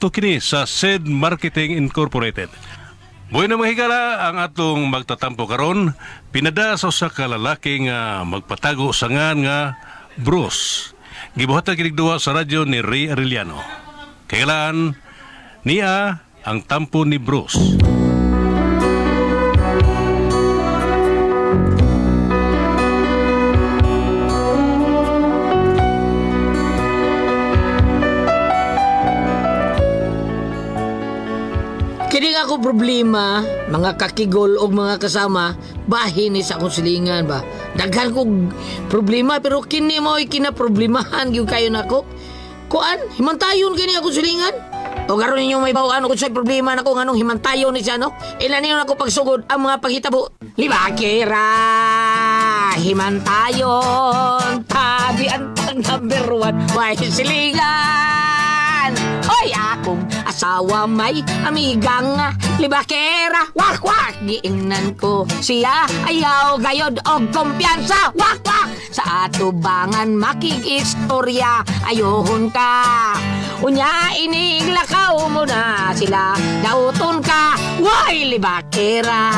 produkto kini sa SED Marketing Incorporated. Buhay na mga higala ang atong magtatampo karon pinada sa usa ka lalaki nga magpatago sa ngan nga Bruce. Gibuhatan kinig duwa sa radyo ni Ray Arellano. Kailan niya ang tampo ni Bruce. Kini nga ako problema, mga kakigol o mga kasama, bahin ni sa akong silingan ba. Daghan ko problema pero kini mo kinaproblemahan gyud kayo nako. Kuan, himantayon kini akong silingan. O garon ninyo may bawaan ko sa problema nako nganong himantayon ni siya no. Ilan ninyo nako pagsugod ang mga paghitabo. Libakira, himantayon, tabi ang number one, may silingan. Hoy, akong asawa may amigang libakera. Wak, wak! Giingnan ko siya ayaw gayod og kumpiyansa. Wak, wak! Sa atubangan makikistorya ayohon ka. Unya iniglakaw mo na sila. Dauton ka, way libakera.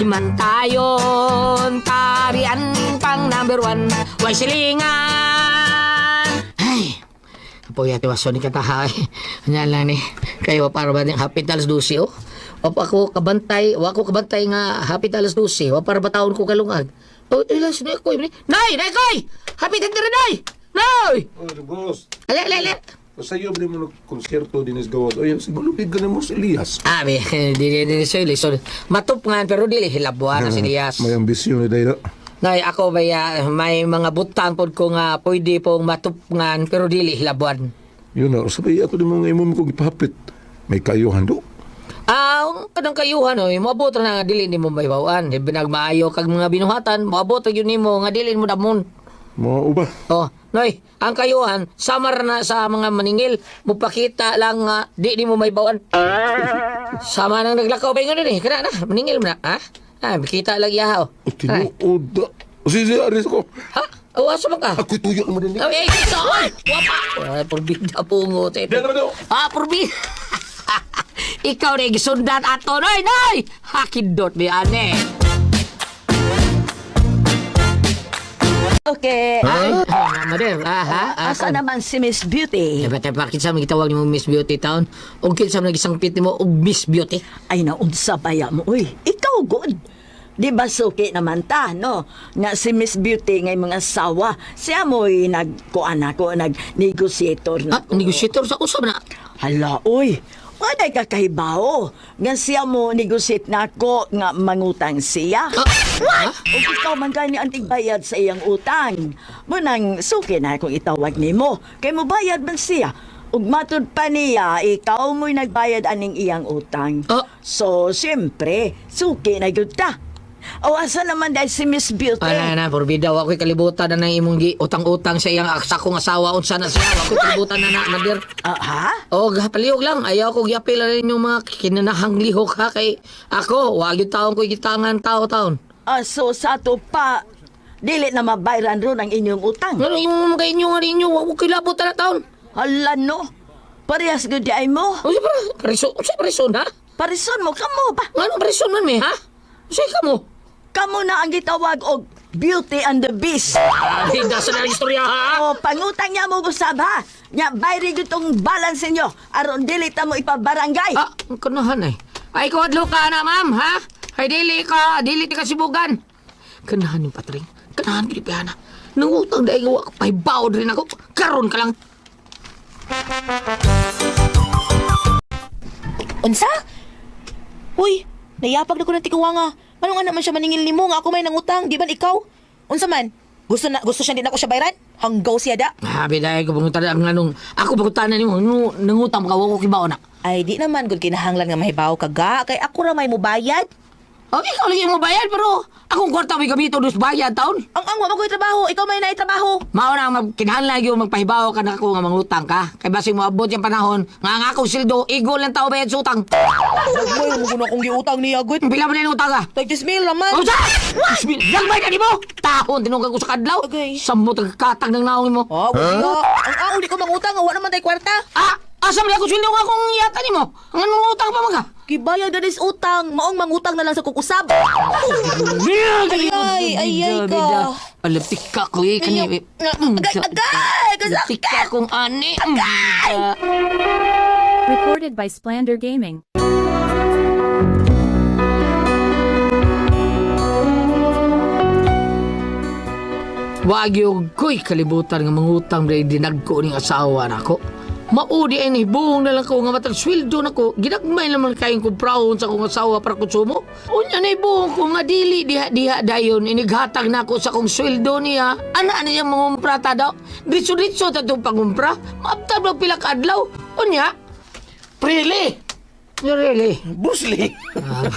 Himantayon, tarian pang number one. Way silingan. Ay, Apoy ati waso ni katahay. Anya lang ni. Kayo para ba ng Hospitals 12 oh. O pa ako kabantay, wa ko kabantay nga Hospitals 12. Wa para ba taon ko kalungag. Oh, ilas ni ko ni. Nay, nay koy. Happy dire nay. Nay. Oh, boss. Ale, ale, ale. Sa iyo ba mo konserto din is gawad? O yan, si Malupig ka na mo si Elias. Ah, be, di di di so so matup nga pero dili hilabuan na si Elias. May ambisyon ni Dayda. Nay ako ba ya, may mga butang pod ko nga pwede pong matupngan pero dili hilabuan. Yun na, sabi ato din mga imong kong ipahapit. May kayuhan do. Ah, ang kadang kayuhan oy, moabot ra nga dili nimo maybawaan. Di binagmaayo kag mga binuhatan, moabot gyud nimo nga dili mo damon. Mga uba. Oh, noy, ang kayuhan samar na sa mga maningil, mupakita lang nga di nimo maybawaan. Sama nang naglakaw pa ngano ni, kana na, maningil mo na, ha? Ah, makita lang yaha oh. O, tinuod da. O, si si Aris ko. Ha? Awas mo ka. Ako'y tuyo naman din. Ay, ay, saan? Wapa! Ay, purbida pungot. Eh. Diyan naman daw. Ah, purbida. Ikaw na gisundan ato, noy, noy! Hakidot, mi ane. Okay. Ay, ah, madam, ah, ha? Ah, Asa naman si Miss Beauty? Dapat tayo bakit sa mga gitawag ni mo Miss Beauty Town? O kinsa mo nagisang pit mo og Miss Beauty? Ay naunsa baya mo. Uy, ikaw good. Di ba suki naman ta, no? Nga si Miss Beauty ngay mga sawa. Siya mo'y nagkuan ako, nag-negotiator na. Ah, negotiator sa usap na. Hala, uy. Wala kakahibaw. Nga siya mo negotiate na ako nga mangutang siya. Ah, ha? O ikaw man gani ang tigbayad sa iyang utang. Munang suki na akong itawag nimo. Kay mo bayad man siya. Ug matud pa niya, ikaw mo'y nagbayad aning iyang utang. Ah. So, siyempre, suki na gyud ta. O asa naman dahil si Miss Beauty? Ana na, purbida wa ko'y kalibutan na nang imong gi utang-utang sa iyang sa kong asawa unsa na siya. Wa ko'y kalibutan na na, nadir. Ah, ha? O, gapalihog lang. Ayaw ko gyapil na rin yung mga kinanahang lihok ha. Kay ako, wag yung taon ko gitangan tao-taon. Ah, so sa to pa, dili na mabayran ron ang inyong utang. Ano yung mga inyo nga rin nyo, wag ko kilabot na taon. Hala no, parehas gud di ay mo. O, siya para, parison, siya parison ha? Parison mo, kamo ba? Ano parison man me ha? Siya ka mo. Kamo na ang gitawag og Beauty and the Beast. Hindi na sa na istorya ha? O, pangutang niya mo gusab ha. Nya, bayri gyud tong balance ninyo. Aron dili ta mo ipabarangay. Ah, ang kanahan ay. Ay, kawadlo ka na ma'am ha? Ay, dili ka, dili ti kasibugan. Kanahan yung patring. Kanahan Pilipiyana. Nangutang dahil gawa ka, pahibaw rin ako. Karon ka lang. Unsa? Uy, nayapag na ko ng tikuwanga. Manong anak man siya maningil nimo nga ako may nangutang, di ba ikaw? Unsa man? Gusto na gusto siya din ako siya bayran? Hanggaw siya da. Habi dahil ko pangutan ang nganong. Ako pangutan na nimo, nu- nangutang ka, wako kibaw na. Ay di naman gud kinahanglan nga mahibaw ka ga kay ako ra may mubayad. O, ikaw lagi mo bayad, pero akong kwarta may gamito dos bayad taon. Ang ang wa trabaho, ikaw may naitrabaho. Mao na mag kinahanglan gyud magpahibaw ka na ako nga mangutang ka. Kay basig mo abot yung panahon nga ang akong sildo igol lang tao bayad sa utang. Nagmoy mo kuno akong giutang niya gud. Pila man yung utang ka? Tag 10 mil naman. Oh, sa! Yagbay ka ni mo! Tahon, tinungkag ko sa kadlaw. Okay. Sambo tagakatag ng naong mo. Ah, wala. Ang ang di ko mangutang, wa naman tay kwarta. Ah! Asa man ako sweldo nga akong yata nimo? Ang anong utang pa mga? Gibayad na dis utang. Maong mangutang na lang sa kukusab. Ay, ay, ay, ay, ka. Palapik ka ko eh. Kani, Agay, agay, Palapik ka kong ani. Recorded by Splander Gaming. Wag yung ko'y kalibutan nga mangutang na dinagko ning asawa nako. Maudi ay ni buong na lang ko nga matag sweldo nako. Ginagmay naman kayong kumprahon sa kong asawa para konsumo. Unya na buong ko nga dili diha diha dayon inighatag nako sa kong sweldo niya. Ana niya mangumprata daw. Ditso-ditso ta itong pangumpra. Maabtab lang pila ka adlaw. Unya, Pre, really? Bruce Lee. Ah.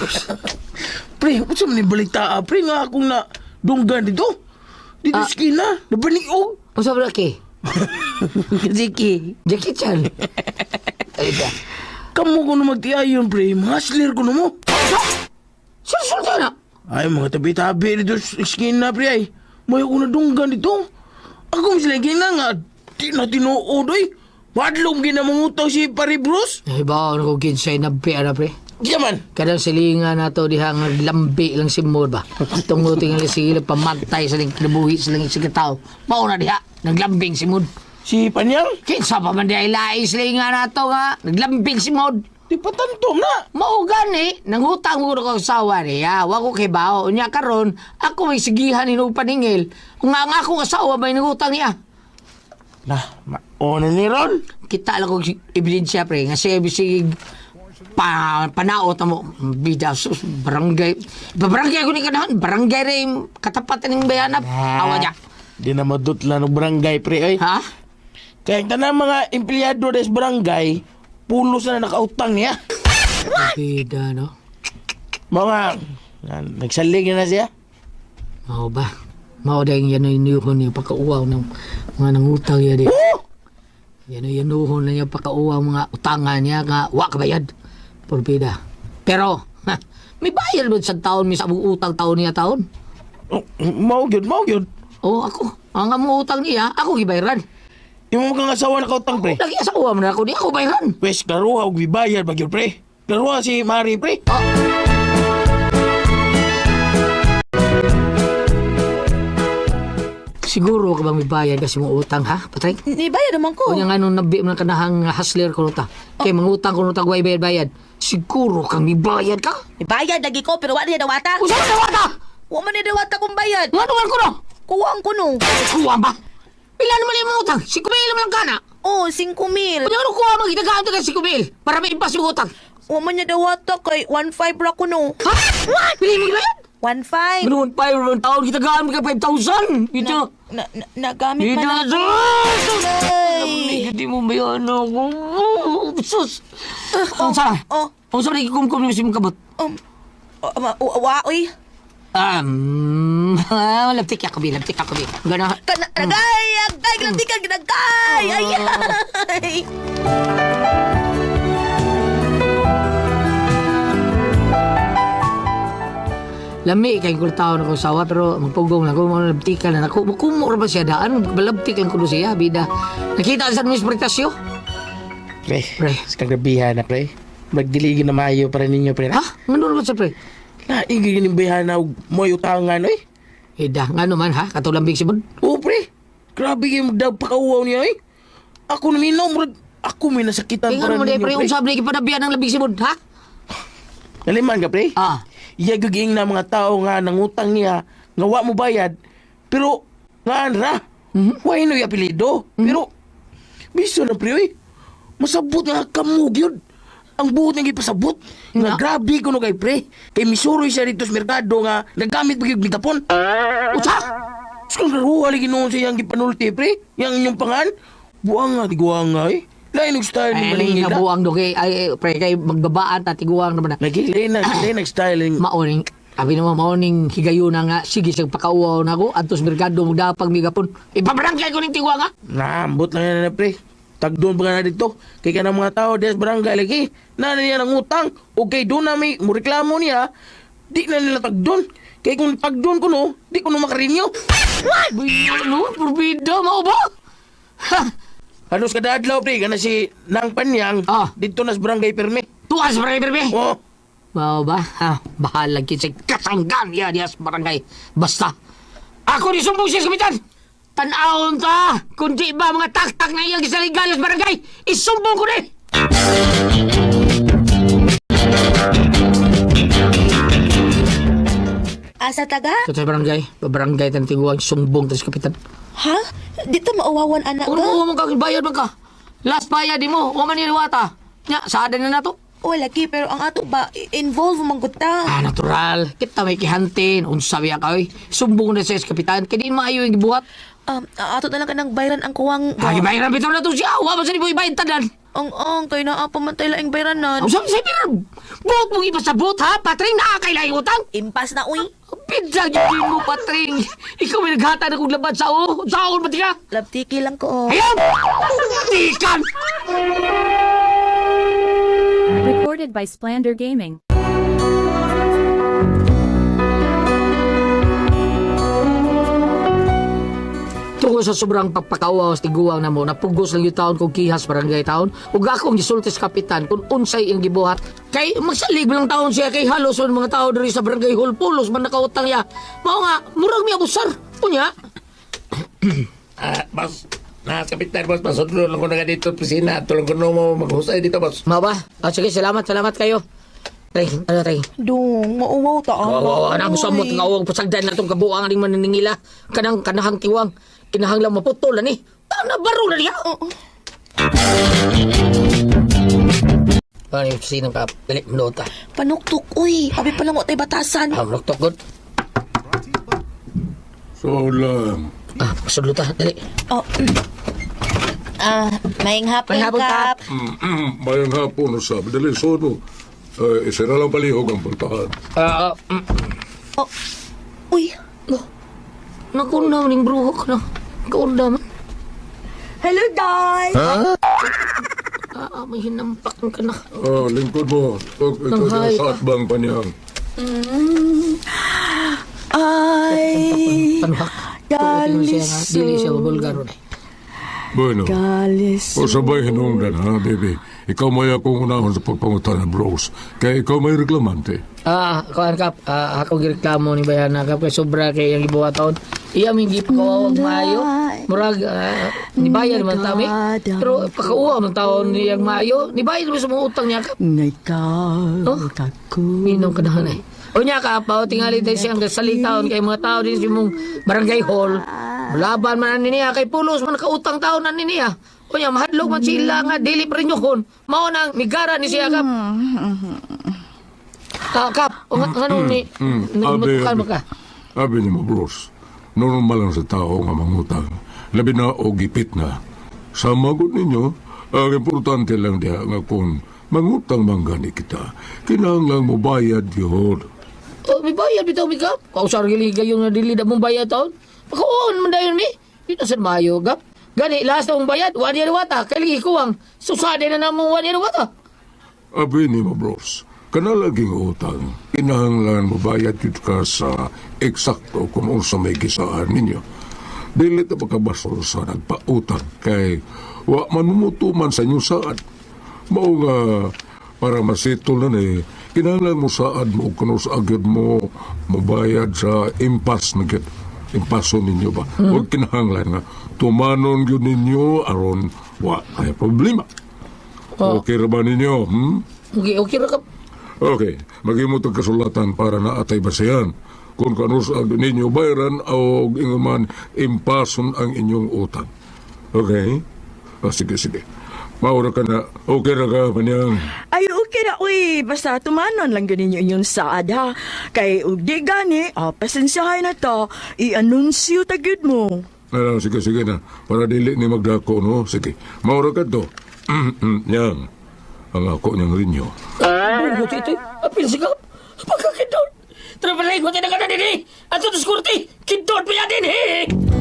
Pre, unsa man ni balita ah, pre nga akong na dunggan dito. Dito Ah. skina, nabaniog. Unsa ba ki? Ziki, Jackie Chan. Ay ba? kamo ko na magtiayon pre, mahasler ko na mo. Susunod na. Ay, mga tabi-tabi dito sa skina pre ay. May ako na dunggan dito. Ako sila gina nga, di na tinuod ay. Wadlong ginamangutaw si pare Bruce. Ay ba, ano ko kinsay na pera pre? Di man. Kadang silingan na to diha nga lambi lang si Mod ba. Tungo tingali sila pamantay sa ling kinabuhi sa ling sigataw. Mao na diha, naglambing si Mod. Si Panyang, Kinsa pa man diha ilai silingan na to nga, naglambing si Mod. di patantom na. Mao gani, nangutang mo ko asawa niya. Wa ko kay bao. Nya karon, ako may sigihan ni paningil. Kung nga nga akong asawa may nangutang niya. Nah, mauna ni Ron. Kita lang kong ebidensya pre, nga siya bisig pa panaot na mo bida sus barangay. Barangay ko ni kanahan barangay rin katapatan ng bayanap. Awa niya. Di na madutla ng barangay pre ay. ha? Kaya tanang mga empleyado des barangay, pulos na nakautang niya. bida no? Mga, ah, nagsalig na siya. mao ba? Mao dahil yan ay inuhon niya pagkauwaw ng mga nangutang niya di. Yan ay inuhon na niya pagkauwaw mga utangan niya nga wa kabayad por bida pero ha, may bayad mo sa taon may sabong utang taon niya taon Oh, mau gyud, mau gyud. oh ako ang mo utang niya ako gibayran Yung mga asawa nakautang pre. lagi asawa man ako di ako bayran Wes, karuha og bibayad ba gyud pre. Karuha si Mari pre. Siguro ka bang may bayad kasi mo utang ha, patay? Ni bayad naman ko. O yung ano nabi mo ng kanahang hustler ko ta. Kay mangutang ko ta guay bayad bayad. Siguro kang may bayad ka. Ni bayad lagi ko pero wala niya dawata. Usa ka wata. Wa man ni dawata kung bayad. Ngano man ko no? Kuwang ko no. Kuha ba? Pila naman yung mga utang? Si Kumil man lang kana. Oh, 5 mil. Kunya ano kuha mo gitagaan to si Kumil para may impas yung utang. Wa man niya dawata kay 1.5 ra ko no. Ha? Pili mo bayad? 1.5. Ganoon pa yung taon gitagaan mo ka 5,000. Ito. Na, na, nagamit man ako. Ay. Hindi mo bayan ako. Sus. Ang sara. Oh, Ang sara ikumkum yung simkabot. um, uh, wa, uy. Um, laptik ako, Bi. Laptik ako, Bi. Gana. Kana, nagay, agay, grabe ka, nagay. Ay, Lami kay kung tao na kong sawa pero magpugong na ko mga labtikan na ako. Makumo ra ba siya daan? Balabtik lang doon siya, bida. Nakita sa mis pretasyo? Pre, Pre. sa kagabihan na pre. Magdiligin na mayo para ninyo pre. Ha? Ngano ba siya, pre? Na, igigin yung bihan na mo utangan oy. Ida, ngano man ha? Katulambing si Bud. Oo pre. Grabe yung magdag pakauwaw niya oy. Ako na minaw, murag ako may nasakitan Tingnan mo para ninyo pre, pre. kung sabi na ipanabihan ng labing si ha? Naliman ka pre. Ah. Iya gaging na mga tao nga nangutang niya nga wa mo bayad. Pero nga ra. Mhm. Wa ino apelido. Pero biso na pre oy. Masabot nga kamog yun. Ang buot nga ipasabot. Nga grabe ko no kay pre. Kay misuroy siya dito sa merkado nga nagamit pag bitapon. Usa! Skang karuha lagi noon siya yung gipanulti pre. Yang inyong pangan. Buang nga, tiguang nga eh. Lain og style Ay, ni Maningil. nga buwang do kay, ay, pre, kay magbabaan, tatiguang naman na. Lagi, lain na, lain nag-style. Maoning, sabi naman, maoning higayon na nga, sige, siyang pakauwaw na ako, atos merkado, magdapag migapon. Ipabarangay ko ng tiwa nga. Naambot lang yan na pre. Tagdoon pa na dito. Kay ka ng mga tao des barangay lagi. Na niya ng utang. O kay doon na may mureklamo niya. Di na nila tagdoon. Kay kung tagdoon ko no, di ko na makarinyo. Uy, ano? Purbida, mao ba? Ha! Halos kada adlaw pre kana si Nang Panyang Ah. dito na sa barangay Perme. Tuwas barangay perme. Oh. Mao ba? Ha, bahala kita sa kasanggan ya diya sa barangay. Basta, ako ni sumbong siya sa kapitan. Tanawon ta, kung di ba mga taktak na iyang gisaligayo sa barangay, isumbong ko ni! Asa taga? Sa sa barangay, barangay tan tiguang sumbong ta sa kapitan. Ha? Di ta maawawan anak ka? mo mo kang bayad man ka. Last bayad di mo, wa man niliwata. Nya, sada na nato. O lagi, pero ang ato ba, involve man ta. Ah, natural. Kita may kihantin. Unsa biya ka, oy. Sumbong na sa kapitan. Kaya di maayo yung gibuhat. Um, ato na lang ka ng bayran ang kuwang... Ay, bayaran bitaw na to siya. Wa man sa di mo ibayad tanan. Ang ang, kay naa pamantay laing bayranan. Ang sabi sa'yo, pero buhok mong ipasabot ha, Patring, nakakailangan utang. Impas na, uy. Pidya yun mo, Patring. Ikaw may naghata na kong laban sa o. Sa o, pati ka. Labtiki lang ko. Ayan! Tikan! Recorded by Splander Gaming. Sa sobrang pagpakawaw sa tiguang na mo, napugos lang yung taon kong kihas barangay taon, ug akong gisulti sa kapitan kung unsay ang gibuhat. Kay magsalig lang taon siya kay halos ang mga tao diri sa barangay hall pulos man nakautang ya. Mao nga, murag mi abusar. Unya, Ah, boss. Na, kapitan, boss. Pasudlo lang ko na dito, pisina. Tulong ko na mo maghusay dito, boss. mao ba? Ah, sige, salamat, salamat kayo. Try, ano try? Dong, mauwaw ta. Oo, oh, oh, anak mo sa mo, ngawang pasagdan na itong kabuang aning maniningila. Kanang kanahang tiwang, kinahanglang maputol na ni. Tana, baro na niya. Ano yung sinang ka? Dali, minota. Panuktok, uy. Abi pa lang mo tayo batasan. Ah, maluktok good. So lang. Ah, pasudlo ta, dali. Oh. Ah, maing hapon, Maing hapon, Kap. Mm, mayang hapon na sabi. Dali, so no. Uh, isira lang palihog ang puntahan. Ah, ah, mm. Oh. Uy, Nakuna ning bruhok na. Kaunda man. Hello, guys! Ah, ah, may hinampak ka na. Ah, lingkod mo. Nanghay dyan ka. sa atbang panyang. Ay, Panuhak. Dili siya, nga- dili siya mabulgar ron eh. Bueno. galis. O sabay hinungdan ha, baby. Ikaw may akong unahon sa pagpangutan ng bros. Kaya ikaw may reklamante. Ah, kuan kap, ah, ako gireklamo ni bayan na kap kay sobra kay ang gibuhat taon. Iya mi gipakawag maayo. Murag ah, ni bayan man tami. Pero pakauwa man taon ni ang maayo. Ni bayan man sa mga utang niya ka, Oh. kako. Minom ka na eh. O niya ka, pa, tingali tayo siyang salitaon kay mga tao din sa mong barangay hall. Laban man niya, kay pulos man nakautang taon ani niya. O niya, mahadlok man sila nga, dili pa rin yun. Mao nang migara ni siya kap. Ah, kap, o nga, ano ni, Mm, abi, nagmatukan mo ka. Abi ni mo, bros. Normal lang sa tao nga mangutang. Labi na o gipit na. Sa magot ninyo, ang importante lang diya nga kung mangutang man gani kita, kinahanglang mo bayad yun. O, may bayad bitaw mi kap. Kausar gili kayo nga dili na mong bayad taon. Pakaon man dayon ni. Dito sa mayo, kap. Gani, last na mong bayad, one year wata. Kali kuwang, susade na na mong one year wata. Abi ni mo, bros. Kanalaging utang, kinahanglan mo bayad yun ka sa eksakto kung unsa may gisaan ninyo. Dili ta pagkabasol sa nagpautang kay wa manumutuman sa inyo saad. Mao nga para masitol na ni kinahanglan mo saad mo kung sa agad mo mabayad sa impas na gid. Impaso ninyo ba? Huwag kinahanglan nga tumanon yun ninyo aron wa ay problema. Okay ra ba ninyo? Hmm? Okay, okay ra kap. Okay, magimutog kasulatan para na atay basihan. Kung kanus ang ninyo bayaran o ingon man impason ang inyong utang. Okay? O sige, sige. Maura ka na. Okay ra ka, panyang. Ay, okay na, uy. Basta tumanon lang ganin yung inyong saad, ha? Kay, ug di gani, ah, pasensyahay na to. I-anunsyo tagid mo. Ano, sige, sige na. Para dili ni magdako, no? Sige. Maura ka to. Yang. Ang ako niyang rinyo. Buti ito, apil si kap. Pagkakindot. Trabalay ko tayo na ka eh. At sa skurti, kindot pa yan din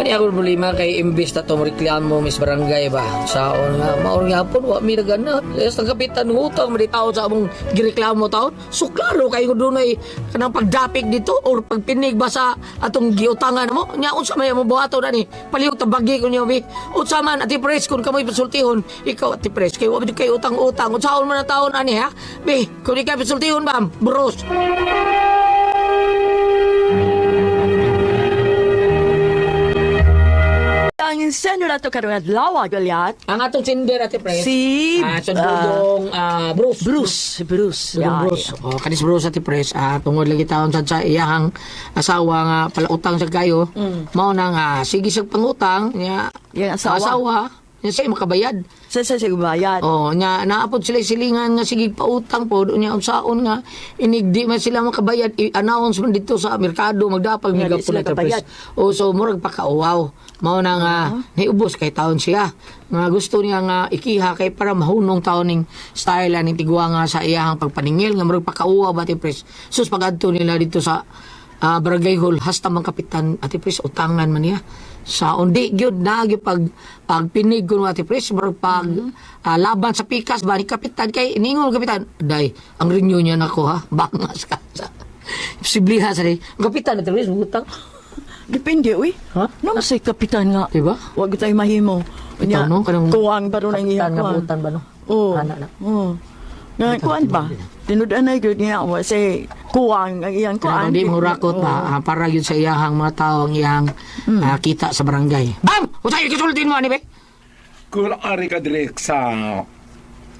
Di ako problema kay imbis na itong reklamo, Miss Barangay ba? Saon nga, maor nga po, wa mi nagana. Yes, ang kapitan ng utang, mali tao sa among gireklamo taon. So, klaro kayo doon ay kanang pagdapik dito or pagpinig ba sa atong giutangan mo? Nya, unsa may mo buhato na ni? Palihog tabagi ko niyo, bi. Unsa man, ati pres, kung kamoy pasultihon, ikaw ati pres, kayo wabid kayo utang-utang. Unsaon man na taon, ani ha? Bi, kung di kayo pasultihon, bam, bros. Ang seno na to karong adlaw, Goliath. Ang atong sinder ati pres. Si, Ah, sundulong ah, Bruce. Bruce. Si Bruce. Yung Yeah, Bruce. Oh, kanis Bruce ati pres. Ah, tungod lagi taon sad sa iyang asawa nga palautang sa kayo. Mao na nga sige sa pangutang niya. Yung asawa. Asawa. Niya siya makabayad. Sa sa sigbayad. Oh, nya naapod sila silingan nga sige pautang po nya unsaon nga inigdi man sila makabayad i-announce man dito sa merkado magdapag mga di sila pula kabayad. O so murag pakauwaw. Mao na nga niubos kay taon siya. Nga gusto niya nga ikiha kay para mahunong taon ning style ning tigwa nga sa iyahang pagpaningil nga murag pakauwaw ba ti pres. Sus pagadto nila dito sa ah, barangay hall hasta mang kapitan ati pres utangan man niya sa undi gyud na pag pagpinig kun ati pres murag pag ah, laban sa pikas ba ni kapitan kay ningon kapitan day ang renew niya nako ha bangas ka sa posibliha sa ni kapitan ati pres butang Depende, uy. Ha? No, say kapitan nga. Diba? Huwag tayo mahimo. Ikaw, no? Kanang- kuwang ba ron ang kapitan iyang nga butan ba no Oo. Ana na. Oo. Nga, kuwang ba? Tinudan na yun niya. wa say kuwang ang iyang Kaya kuwang. di mo rakot ba ah, para yun sa iyahang mga tao ang iyahang ah, kita sa barangay. Bam! Usay kisultin mo ani be? Kung ari ka direk sa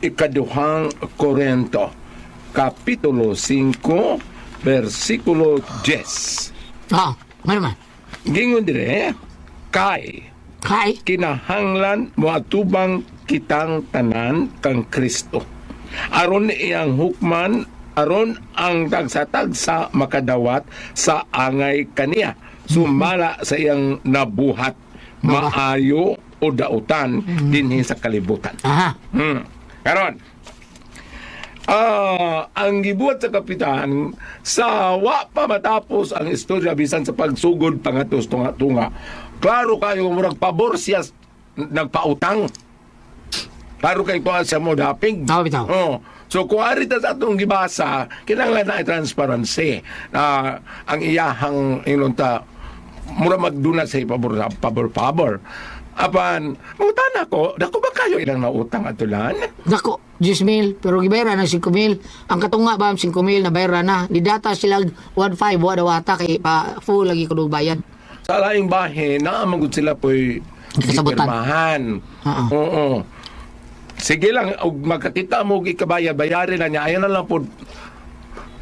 ikaduhang Korento, Kapitulo 5, versikulo 10. Ah, ano man? Gingon dire, kay Kay kinahanglan mo atubang kitang tanan kang Kristo. Aron iyang hukman, aron ang tagsa-tagsa makadawat sa angay kaniya. Sumala sa iyang nabuhat, maayo o dautan dinhi sa kalibutan. Aha. Hmm. Karon. Ah, ang gibuhat sa kapitan sa wa pa matapos ang istorya bisan sa pagsugod pangatos tunga-tunga. Klaro kayo murag pabor siya nagpautang. Klaro kay ko siya mo daping. Tao bitaw. Oh. So kung ari ta sa atong gibasa, kinahanglan na transparency na ang iyahang inunta mura magduna sa pabor pabor pabor. Apan, mangutana ko, dako ba kayo ilang nautang atulan? Dako, 10 mil, pero gibayra na 5 mil. Ang katunga ba, 5 mil na bayra na. Di data sila 1.5, wada wata, kay pa full lagi ko bayan. Sa laing bahin, naamagod sila po'y Kasabutan. gipirmahan. Oo. Sige lang, og magkakita mo gikabayad, bayarin na niya, ayan na lang po.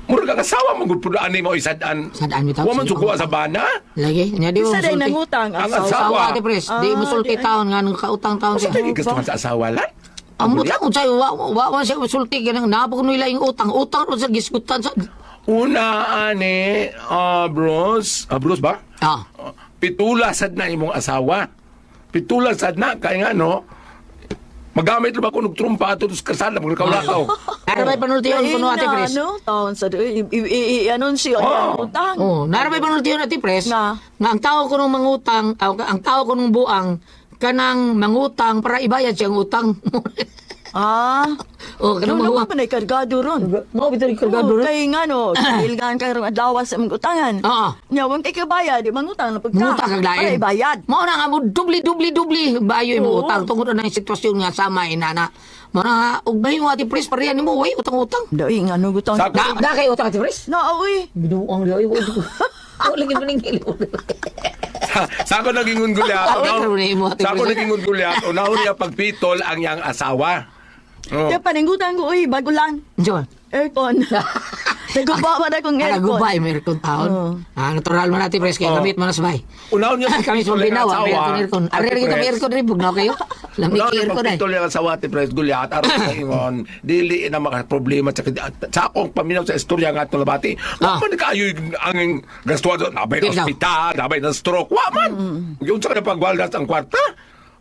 Mura ka kasawa mo gud pud ani mo isadaan. Sadaan bitaw, Wa man sige, sukuha utang. sa bana. Lagi, nya di mo Isa day sulti. nangutang. Ang asawa. asawa. Asawa, ate pres. di mo Ah, sulti di- taon nga, nung kautang taon Sa siya. kay gusto man sa asawa lan. Ang utang, unsay, wa, wa, wa siya masulti, ganang napag nila yung utang. Utang ron sa giskutan sa... Una ani, ah bros, ah bros ba? Ah, Pitula sad na imong asawa. Pitula sad na kay nga no. Magamit na ba ko ng trumpa ato sa kasala pag nakaulakaw. narabay panultiyon ko no, ate na, pres. ano, taon sa i- i- i- i-anunsyo Oh. ang utang. Oh, narabay panultiyon ate pres. Nga. Nga ang tao ko nung mangutang, ang, ang tao ko nung buang, kanang mangutang para ibayad siyang utang. Ah, oh, kanang ano mahuwa. naman pa na kargado ron? Mo bitaw yung kargado Oo, ron. kay nga no, ilgan ka ron adlaw sa mga utangan. Oo. Nya, wang kay kabayad, di mangutang na pagka. Mangutang kag lain. Para ibayad. Mo na nga mo dubli dubli dubli bayo mo Oo. utang tungod na yung sitwasyon nga sama inana. Mo na nga ug bayo mo ati pres pareha nimo way utang-utang. Dai nga no gutang. Sa- Da da kay utang ati pres. Na awi. Binuang di ay ko. Oh, lagi maningil. sa ako naging. Ah, mo, ate Sa ako naging ungulyat. Unahon niya pagpitol ang yang asawa. Oh. Kaya paningutang ko uy, bago lang. Diyon. Aircon. Naguba man akong aircon. Nagubay may aircon taon. Oo. Ah, natural man natin pres kay Oo. gamit man na sabay. Unahon niya Kami sa binawa, may aircon aircon. Ari Ate kita may aircon rin bugnaw kayo. Lamig niya aircon ay. pagpitol ang asawa ti Pres Gulyat. Aron sa ingon. Dili na mga problema. Sa, sa akong paminaw sa istorya nga itong labati. Ah. Wa man kayo ang gastuan doon. Nabay ng Ikaw. ospital. Nabay ng stroke. Wa man. Yung sa pagwaldas ang kwarta.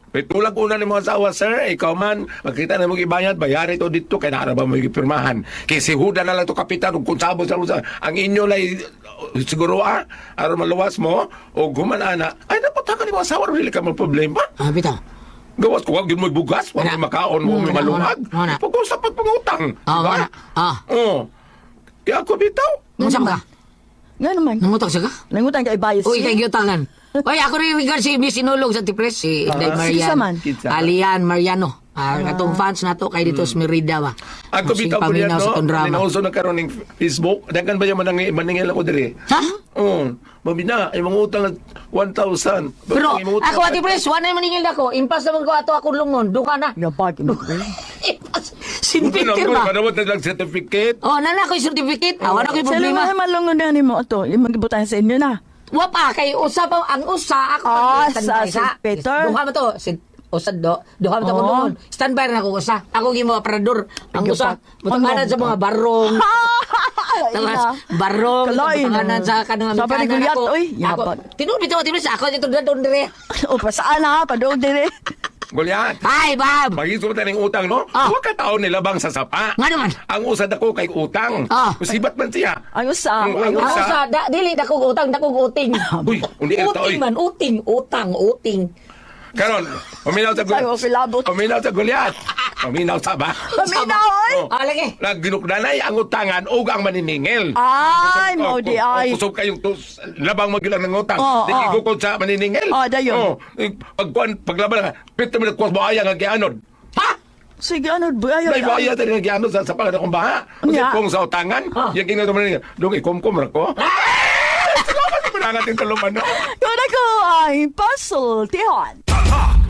Pitulag una ni mga asawa, sir, ikaw man, makita na mong ibayad, bayari to dito, kaya naara ba mo ipirmahan. Kaya si Huda na lang to kapitan, kung sabo sa sa- ang inyo lay, siguro ah, aron maluwas mo, o gumanana, ay, napatakan ni mo asawa rin ka mga problema. Ah, bitaw. Gawas ko, wag yun mo bugas, wag Wala. mo makaon mo may wala, malungag. Pag-usap at pangutang. Ah, diba? wala. Ah, Oo. Kaya ako bitaw. nung ka? Nga naman. Nangutang siya ka? Nangutang kay bayad Uy, siya. kay Gyutangan. Uy, ako rin regard si Miss Inulog sa Tipres, si Inday Ah, Marian. Kinsa? Alian Mariano. Ah, katong fans na to kay dito sa Merida ba. Ako bitaw ko niya, paminaw sa no? tong drama. Ninauso na karon ng Facebook. Dagan ba yung manang, maningil ako diri? Ha? Oo. Mabina, yung mga utang at 1,000. Pero Ang mga utang ako at- ati pres, wala yung maningil ako. Impas naman ko ato akong lungon. Duka na. Nga pag. Impas. Buti Sinpicture na, ba? Manawat na lang certificate. Oh, nana ko yung certificate. Awa na ko yung Sa problema. mga malungon na ni mo ito. Magibutan sa inyo na. Wapa, kay usa pa, ang usa, ako standby sa St. Peter. Duha mo to, si, usad do, duha mo to Oo. noon. Standby na ako usa. Ako gimo aparador. Ang usa, pa. mutanganan Ano? sa mga barong. Tapos, barong, Kalain, mutanganan sa kanang Sa pa ni Amerikanan Goliath, ako. oy, Ako, yapag. tinuod bitaw, tinuod sa ako dito dadon dire. o pa saan ha? Padoog din eh. Goliath. Hi, Bob. Magiso tayo ng utang, no? Ah. Huwag ka taon nilabang sa sapa. Nga naman. Ang usad ako kay utang. Ah. Sibat man siya. Ang usa. Ang- ang Ang usa. usa, da, dili dakog utang, dakog uting. Uy, hindi ito, Uting man, uting, utang, uting. Karon, paminaw sa Sayo, Goliath. kilabot. Paminaw sa Goliath. Paminaw sa ba? Paminaw, oy! Oh. Ah, lagi. Nagginukdanay ang utangan o ang maniningil. Ay, Oh, mo di oh, ay. oh, Kusog kayong tus, labang magilang ng utang. Oh, Di oh. igukod sa maniningil. Oh, dayon. Oh, eh, pagkuhan, paglaban nga, pito mo na kuwas mo ayang ang gianod. Ha? Sige, ano, buhay. May baya tayo ng gianod sa sa pangalan kong baha. Kasi kung sa utangan, Ah. yung ginagawa mo na dong ikumkum ra ko. Salamat sa mga natin tuluman, no? Kung ako ay puzzle, Tihon. Attack!